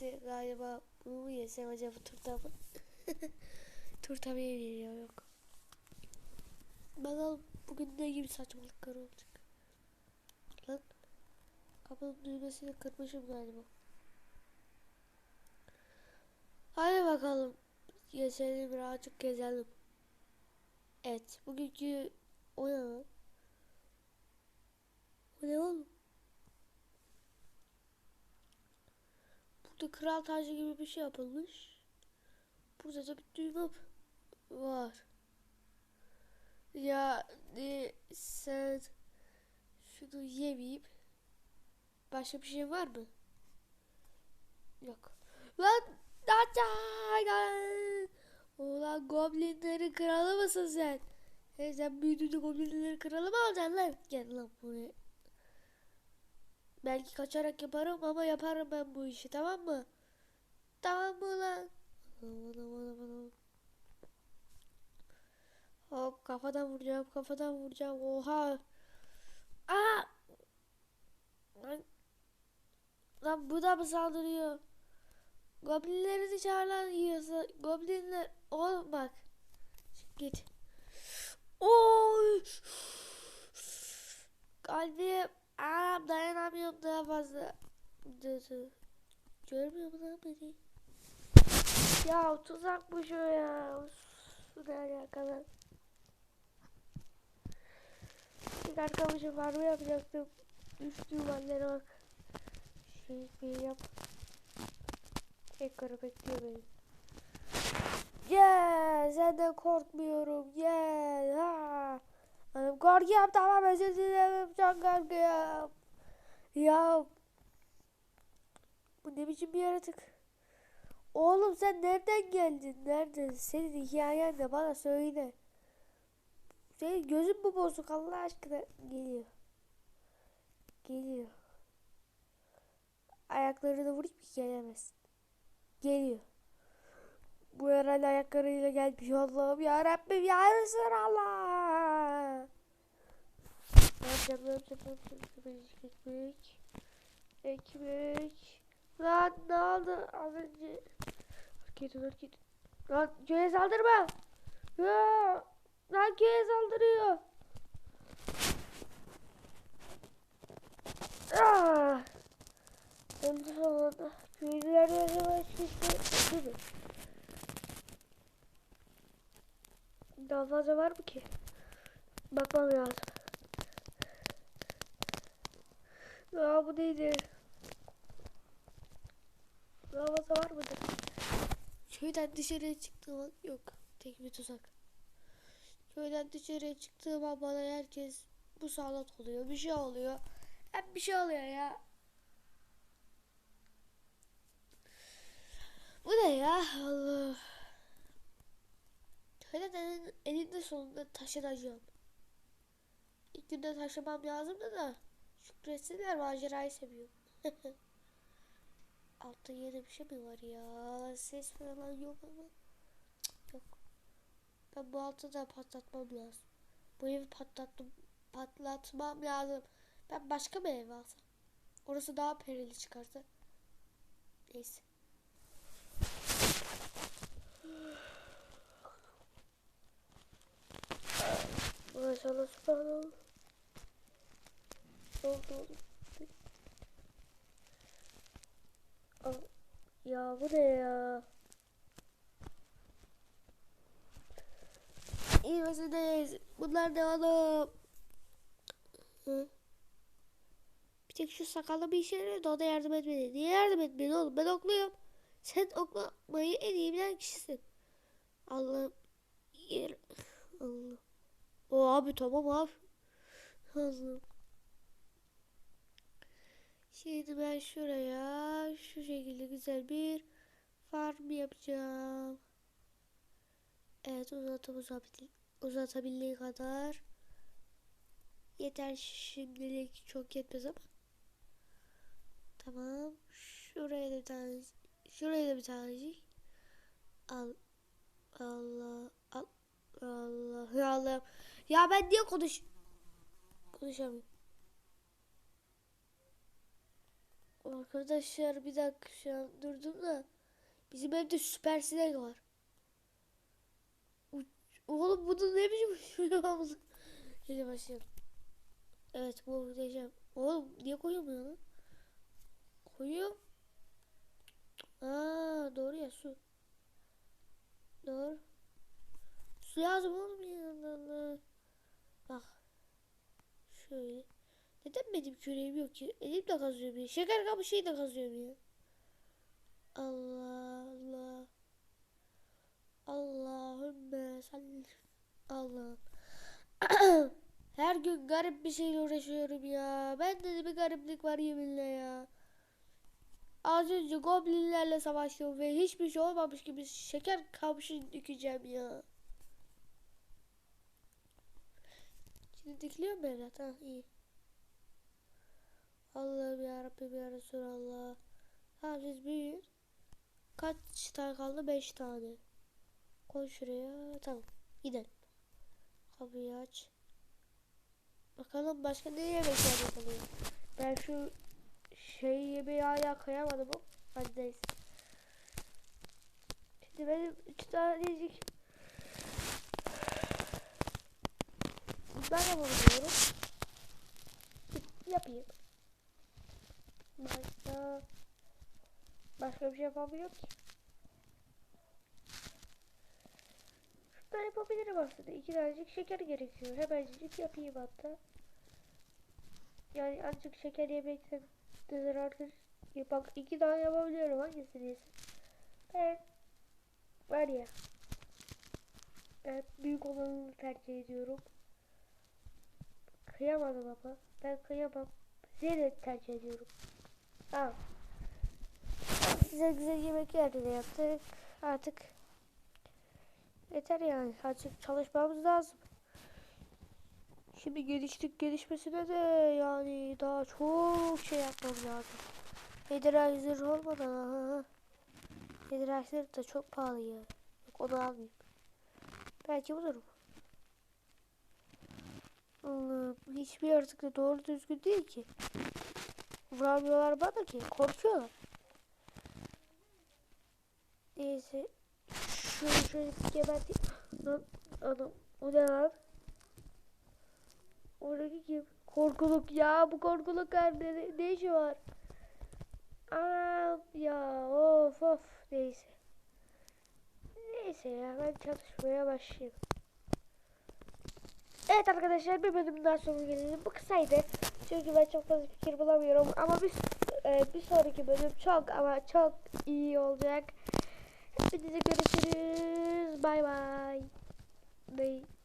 biriktiyse galiba bunu mu yesem acaba turta mı? turta mı yemiyor yok. Bakalım bugün ne gibi saçmalıklar olacak. Lan kapının düğmesini kırmışım galiba. Hadi bakalım. Geçelim birazcık gezelim. Evet bugünkü o ne lan? Bu ne oğlum? Burada kral tacı gibi bir şey yapılmış. Burada da bir düğme var. Ya e, sen şunu yemeyip başka bir şey var mı? Yok. Lan Dacan! Ulan goblinlerin kralı mısın sen? He sen büyüdüğünde goblinlerin kralı mı olacaksın lan? Gel lan buraya. Belki kaçarak yaparım ama yaparım ben bu işi tamam mı? Tamam mı lan? Aman aman aman aman. Hop kafadan vuracağım kafadan vuracağım oha. Aa! Lan, lan bu da mı saldırıyor? Goblinleri dışarıdan yiyorsa goblinler oğlum bak. Git. Oy! Kalbim Aa, dayanamıyorum daha fazla. Görmüyor mu lan beni? Ya tuzakmış o ya. Bu ne alakalı? İlk arkadaşım var mı yapacaktım? Düştüğüm hallere bak. Şey bir yap. Ekranı bekliyor beni. Yeah, senden korkmuyorum. Yeah, ha. Hanım korkuyorum tamam özür dilerim çok korkuyorum. Ya bu ne biçim bir yaratık? Oğlum sen nereden geldin? Nereden? Senin hikayen de bana söyle. Senin gözün mü bozuk Allah aşkına? Geliyor. Geliyor. Ayaklarını vurup ki gelemez. Geliyor. Bu herhalde ayaklarıyla gelmiş Allah'ım ya Rabbim ya Resulallah. Yapacağım ne yapacağım ekmek ekmek lan ne oldu az önce hareket hareket lan köye saldırma ya lan köye saldırıyor ah öldü sonunda köylüler gitti değil mi? Daha fazla var mı ki? Bakmam lazım. Ya bu neydi? Fazla var mıdır? Köyden dışarıya çıktığım yok. Tek bir tuzak. Köyden dışarıya çıktığım an bana herkes bu sağlat oluyor. Bir şey oluyor. Hep bir şey oluyor ya. Bu ne ya? Allah. Köyden en, eninde sonunda taşınacağım. İlk günde taşımam lazımdı da. Şükretsinler macerayı seviyorum. Altta yeni bir şey mi var ya? Ses falan yok ama. Yok. Ben bu altı da patlatmam lazım. Bu evi patlattım. Patlatmam lazım. Ben başka bir ev alsam. Orası daha perili çıkarsa. Neyse. Maşallah subhanallah. Oldu oldu. Al. Ya bu ne ya? İyi meseleyiz. Bunlar ne oğlum? Hı? Bir tek şu sakallı bir işe yarıyor da o da yardım etmedi. Niye yardım etmedi oğlum? Ben okluyorum. Sen oklamayı en iyi bilen kişisin. Allah'ım. Yer. Allah. O abi tamam abi. Allah'ım. Şimdi ben şuraya şu şekilde güzel bir farm yapacağım. Evet uzatıp uzatabil uzatabildiği kadar. Yeter şimdilik çok yetmez ama. Tamam. Şuraya da bir tane şuraya da bir tanecik. Al Allah al Allah Allah. Ya ben niye konuş konuşamıyorum. Arkadaşlar bir dakika şu an durdum da. Bizim evde süper sinek var. Oğlum bunun ne biçim uçuyoruz? Hadi başlayalım. Evet bu muhteşem. Oğlum niye koyamıyor lan? Koyuyor. Aa doğru ya su. Doğru. Su lazım oğlum ya. Allah Allah. Bak. Şöyle. Neden benim küreğim yok ki? Elimle kazıyorum ya. Şeker kamışıyla kazıyorum ya. Allah Allah. Allahümme salli. Allah. Her gün garip bir şeyle uğraşıyorum ya. Ben de bir gariplik var yeminle ya. Az önce goblinlerle savaştım ve hiçbir şey olmamış gibi şeker kamışı dökeceğim ya. Şimdi dikiliyor mu evlat? Ha iyi. Allah'ım ya Rabbim ya Resulallah. Tamam siz büyüyün. Kaç tane kaldı? 5 tane. Koy şuraya. Tamam. Gidelim. Kapıyı aç. Bakalım başka ne yemekler yapılıyor. Ben şu şey yemeği hala kıyamadım neyse. Şimdi benim üç tanecik bundan yapabiliyorum. Yapayım. Başka başka bir şey yapamıyorum ki. Şundan yapabilirim aslında. İki tanecik şeker gerekiyor. Hemencik yapayım hatta. Yani azıcık şeker yemekten de zarardır. Bak iki tane yapabiliyorum. Hangisini yesin? Ben var ya. Ben büyük olanını tercih ediyorum. Kıyamadım ama. Ben kıyamam. Zeyre tercih ediyorum. Tamam. Güzel güzel yemekler de yaptık. Artık yeter yani. Artık çalışmamız lazım. Şimdi geliştik gelişmesine de yani daha çok şey yapmam lazım. Hederizer olmadan aha. Hederizer da çok pahalı ya. Yok onu almayayım. Belki bulurum. Allah'ım hiçbir yaratık da doğru düzgün değil ki. Vuramıyorlar bana ki. Korkuyorlar. Neyse. Şöyle şöyle bir geberteyim. Lan adam. O ne lan? Oradaki kim? Korkuluk ya. Bu korkuluk nerede? Ne, ne işi var? Aa ya of of. Neyse. Neyse ya ben çalışmaya başlayayım. Evet arkadaşlar bir bölüm daha sonra gelelim. Bu kısaydı. Çünkü ben çok fazla fikir bulamıyorum. Ama bir, e, bir sonraki bölüm çok ama çok iyi olacak. Hepinize görüşürüz. Bay bay. Bay.